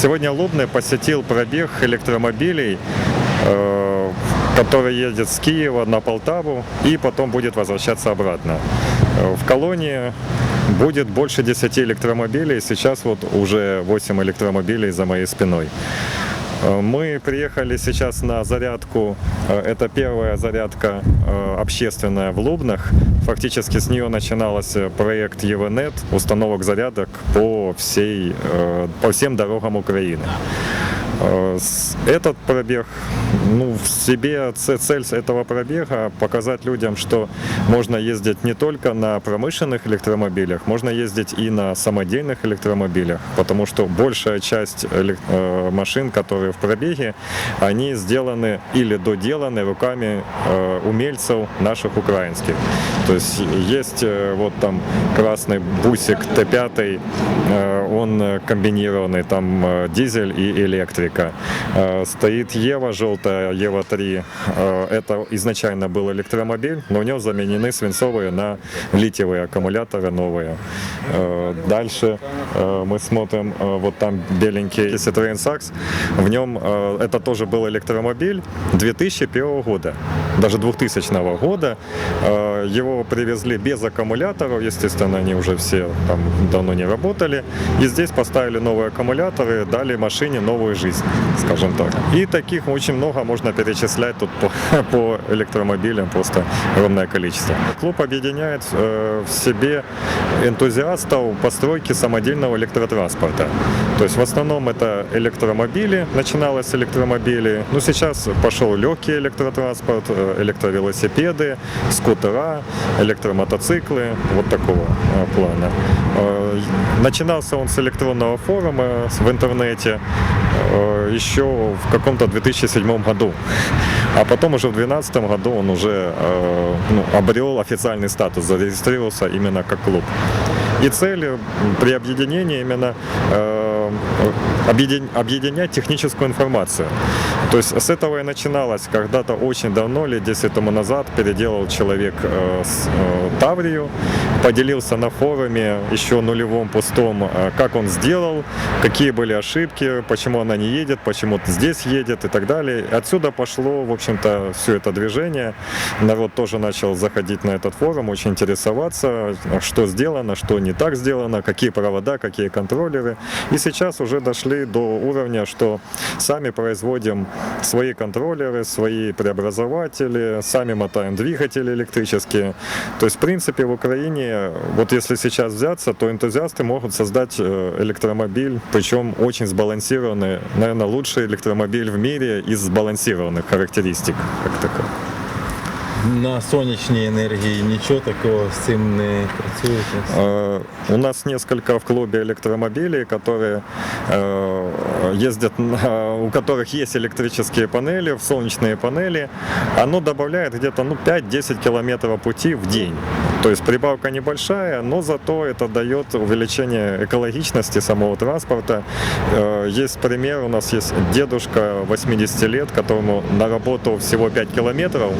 Сегодня Лубны посетил пробег электромобилей, э, который едет с Киева на Полтаву и потом будет возвращаться обратно. Э, В колонии будет больше 10 электромобилей, сейчас вот уже 8 электромобилей за моей спиной. Э, Мы приехали сейчас на зарядку. Э, Это первая зарядка э, общественная в Лубнах. Фактически с нее начиналась э, проект ЕВНет, установок зарядок по, всей, э, по всем дорогам Украины. С- Этот пробег, ну, в себе цель этого пробега показать людям, что можно ездить не только на промышленных электромобилях, можно ездить и на самодельных электромобилях, потому что большая часть э, машин, которые в пробеге, они сделаны или доделаны руками э, умельцев наших украинских. То есть есть э, вот там красный бусик Т5, э, он э, комбинированный, там э, дизель и электрика. Э, Стоит Ева желтая, Ева 3. Э, Это изначально был электромобиль, но в нем заменены свинцовые на литиевые аккумуляторы новые. Дальше мы смотрим, вот там беленький Citroёn Sax. В нем это тоже был электромобиль 2001 года, даже 2000 года. Его привезли без аккумуляторов, естественно, они уже все там давно не работали. И здесь поставили новые аккумуляторы, дали машине новую жизнь, скажем так. И таких очень много можно перечислять тут по, по электромобилям, просто огромное количество. Клуб объединяет э, в себе энтузиастов постройки самодельного электротранспорта. То есть в основном это электромобили, начиналось с электромобилей. Ну, сейчас пошел легкий электротранспорт, э, электровелосипеды, скутера, электромотоциклы, вот такого э, плана. Э, Начинался он с электронного форума с- в интернете э, еще в каком-то 2007 году. А потом уже в 2012 году он уже э, ну, обрел официальный статус, зарегистрировался именно как клуб. И цель м, при объединении именно э, объедин- объединять техническую информацию. То есть с этого и начиналось. Когда-то очень давно, лет 10 тому назад, переделал человек э, с, э, Таврию, поделился на форуме еще нулевом пустом, э, как он сделал, какие были ошибки, почему она не едет, почему здесь едет и так далее. Отсюда пошло, в общем-то, все это движение. Народ тоже начал заходить на этот форум, очень интересоваться, что сделано, что не так сделано, какие провода, какие контроллеры. И сейчас уже дошли до уровня, что сами производим свои контроллеры, свои преобразователи, сами мотаем двигатели электрические. То есть, в принципе, в Украине, вот если сейчас взяться, то энтузиасты могут создать э, электромобиль, причем очень сбалансированный, наверное, лучший электромобиль в мире из сбалансированных характеристик, как таковых. На сонячній енергії нічого такого з цим не працюєте? Э, У нас несколько в клубе электромобилей, которые э, ездят, на- у которых есть электрические панели, солнечные панели. Оно добавляет где-то ну, 5-10 километров пути в день. То есть прибавка небольшая, но зато это дает увеличение экологичности самого транспорта. Э, Есть пример, у нас есть дедушка 80 лет, которому на работу всего 5 километров,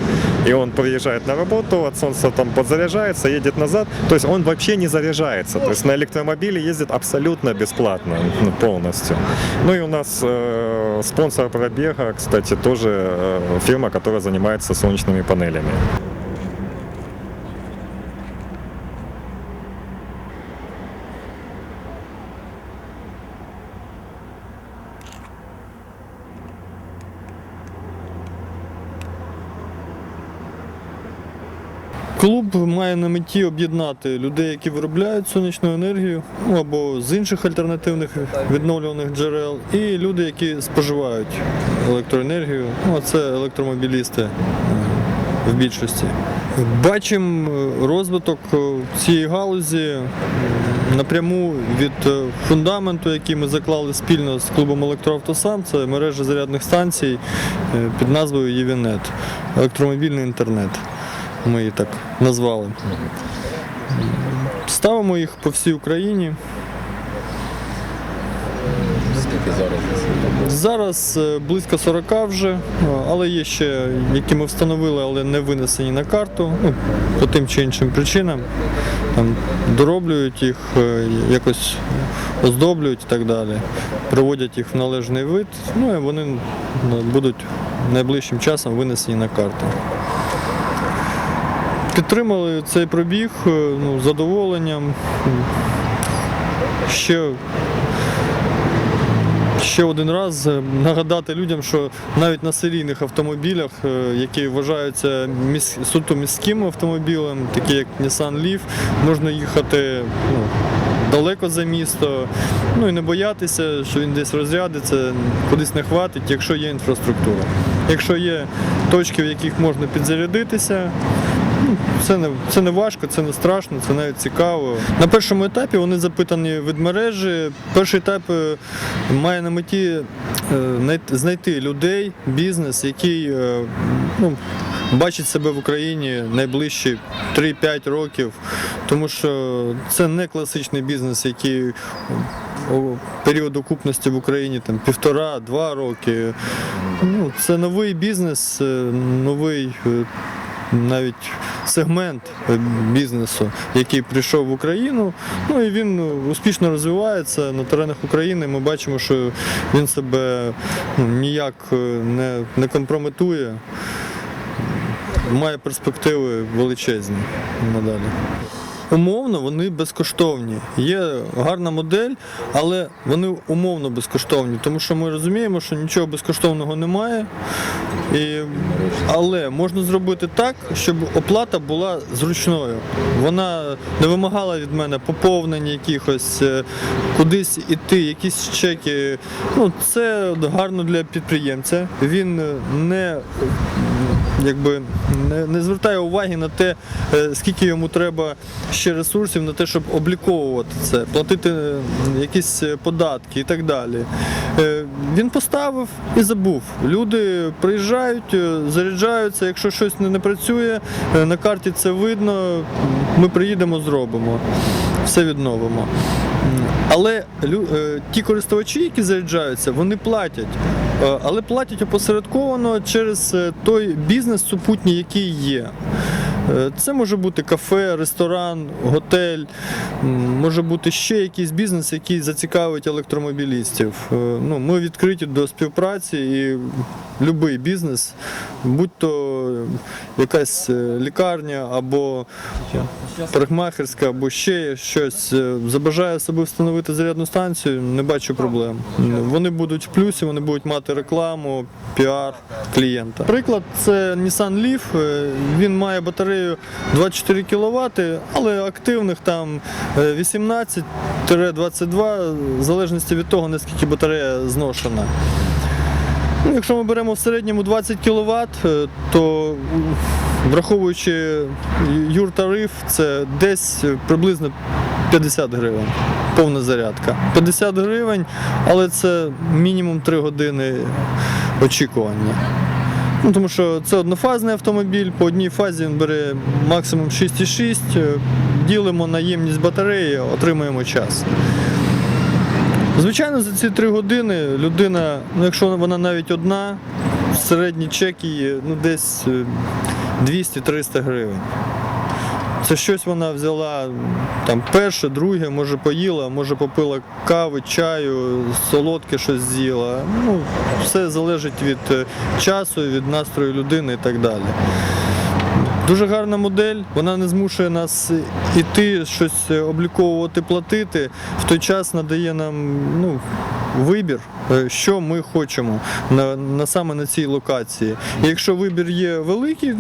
и он приезжает на работу, от солнца там подзаряжается, едет назад, то есть он вообще не заряжается, то есть на электромобиле ездит абсолютно бесплатно, ну, полностью. Ну и у нас э, спонсор пробега, кстати, тоже э, фирма, которая занимается солнечными панелями. Клуб має на меті об'єднати людей, які виробляють сонячну енергію ну, або з інших альтернативних відновлюваних джерел, і люди, які споживають електроенергію. Ну, а це електромобілісти е, в більшості. Бачимо е, розвиток е, цієї галузі напряму від фундаменту, який ми заклали спільно з клубом Електроавтосам. Це мережа зарядних станцій під назвою ЄВІНЕТ, електромобільний інтернет ми її так назвали. Ставимо їх по всій Україні. скільки зараз? Зараз е, близько 40 вже, е, але є ще, які ми встановили, але не винесені на карту. Ну, по тим чи іншим причинам. Там, дороблюють їх, е, якось оздоблюють і так далі. Приводять їх в належний вид, ну і вони будуть найближчим часом винесені на карту. Підтримали цей пробіг е, ну, задоволенням. Ще ще один раз е, нагадати людям, що навіть на серійних автомобілях, е, які вважаються міс... суто міським автомобілем, такі як Nissan Leaf, можна їхати ну, далеко за місто, ну і не боятися, що він десь розрядиться, кудись не хватить, якщо є інфраструктура. Якщо є точки, в яких можна підзарядитися, це не, це не важко, це не страшно, це навіть цікаво. На першому етапі вони запитані від мережі. Перший етап е, має на меті е, знайти людей, бізнес, який е, ну, бачить себе в Україні найближчі 3-5 років, тому що це не класичний бізнес, який період окупності в Україні там півтора-два роки. Ну, це новий бізнес, новий навіть сегмент бізнесу, який прийшов в Україну. Ну і він успішно розвивається на теренах України. Ми бачимо, що він себе ну, ніяк е, не, не компрометує. Має перспективи величезні надалі. Умовно вони безкоштовні. Є гарна модель, але вони умовно безкоштовні, тому що ми розуміємо, що нічого безкоштовного немає. І... Але можна зробити так, щоб оплата була зручною. Вона не вимагала від мене поповнення якихось, е, кудись іти, якісь чеки. Ну, це гарно для підприємця. Він не якби не, не звертає уваги на те, е, скільки йому треба ще ресурсів на те, щоб обліковувати це, платити е, якісь е, податки і так далі. Е, Він поставив і забув. Люди приїжджають, заряджаються. Якщо щось не, працює, на карті це видно. Ми приїдемо, зробимо, все відновимо. Але ті користувачі, які заряджаються, вони платять. Але платять опосередковано через той бізнес супутній, який є. Е, Це може бути кафе, ресторан, готель, може бути ще якийсь бізнес, який зацікавить електромобілістів. Е, Ну, ми відкриті до співпраці і будь-який бізнес, будь то якась е, лікарня або парикмахерська, або ще щось, е, забажає собі встановити зарядну станцію, не бачу проблем. Вони будуть в плюсі, вони будуть мати рекламу, піар клієнта. Приклад це Nissan Leaf. е, Він має батарею 24 кВт, але активних там е, 18-22, в залежності від того, наскільки батарея зношена. Ну, Якщо ми беремо в середньому 20 кВт, то м, враховуючи юртариф, це десь приблизно 50 гривень. Повна зарядка. 50 гривень, але це мінімум 3 години очікування. Ну, тому що це однофазний автомобіль, по одній фазі він бере максимум 6,6, е, ділимо на ємність батареї, отримуємо час. Звичайно, за ці три години людина, ну якщо вона навіть одна, середній чек її ну, десь е, 200-300 гривень. Це щось вона взяла там перше, друге, може поїла, може попила кави, чаю, солодке щось з'їла. Ну, все залежить від е, часу, від настрою людини і так далі. Дуже гарна модель, вона не змушує нас іти, щось обліковувати, платити. В той час надає нам ну, вибір, е, що ми хочемо на, на саме на цій локації. І якщо вибір є великий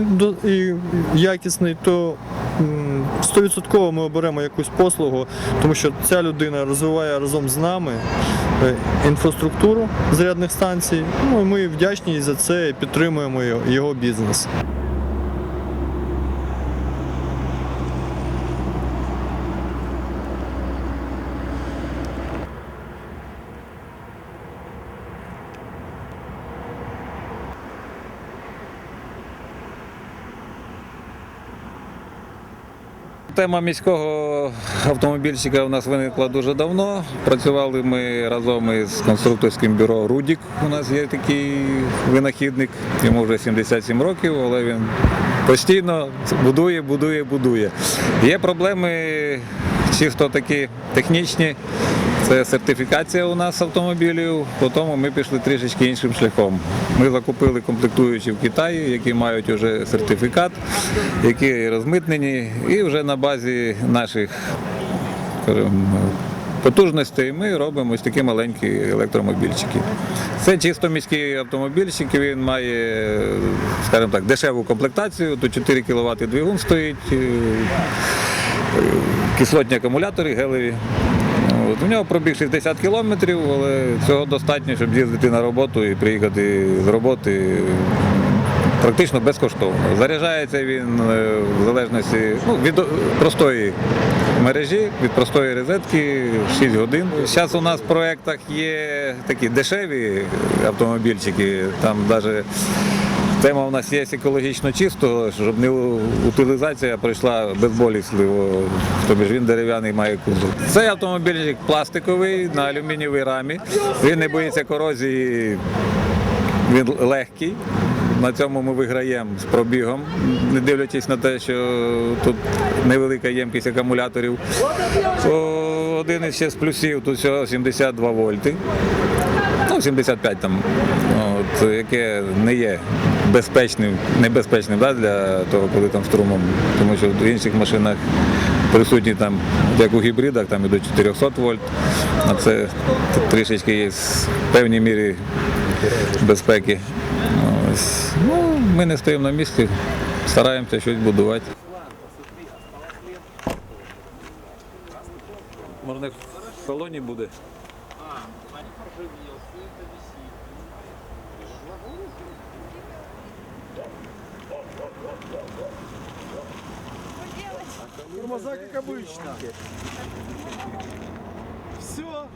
і якісний, то м, 100% ми оберемо якусь послугу, тому що ця людина розвиває разом з нами е, інфраструктуру зарядних станцій. Ну, ми вдячні за це і підтримуємо його бізнес. Тема міського автомобільщика у нас виникла дуже давно. Працювали ми разом із конструкторським бюро Рудік. У нас є такий винахідник, йому вже 77 років, але він постійно будує, будує, будує. Є проблеми чисто такі технічні. Це сертифікація у нас автомобілів, по тому ми пішли трішечки іншим шляхом. Ми закупили комплектуючі в Китаї, які мають вже сертифікат, які розмитнені, і вже на базі наших потужностей ми робимо ось такі маленькі електромобільчики. Це чисто міський автомобільчик, він має, скажімо так, дешеву комплектацію, тут 4 кВт двигун стоїть, кислотні акумулятори гелеві. От, у нього пробіг 60 кілометрів, але цього достатньо, щоб з'їздити на роботу і приїхати з роботи практично безкоштовно. Заряджається він е, в залежності ну, від простої мережі, від простої розетки 6 годин. Зараз у нас в проєктах є такі дешеві автомобільчики, там навіть Тема у нас є екологічно чисто, щоб не утилізація пройшла безболісливо, тобто він дерев'яний має кузов. Цей автомобільчик пластиковий на алюмінієвій рамі. Він не боїться корозії, він легкий. На цьому ми виграємо з пробігом, не дивлячись на те, що тут невелика ємкість акумуляторів. Один із ще з плюсів тут всього 72 вольти. Ну, 75 там, от, яке не є безпечним, небезпечним да, для того, коли там струмом, тому що в інших машинах присутні там, як у гібридах, там і до 400 вольт, а це трішечки є в певній мірі безпеки. Ось. Ну, ми не стоїмо на місці, стараємося щось будувати. Можна в салоні буде. Тормоза как обычно. Все.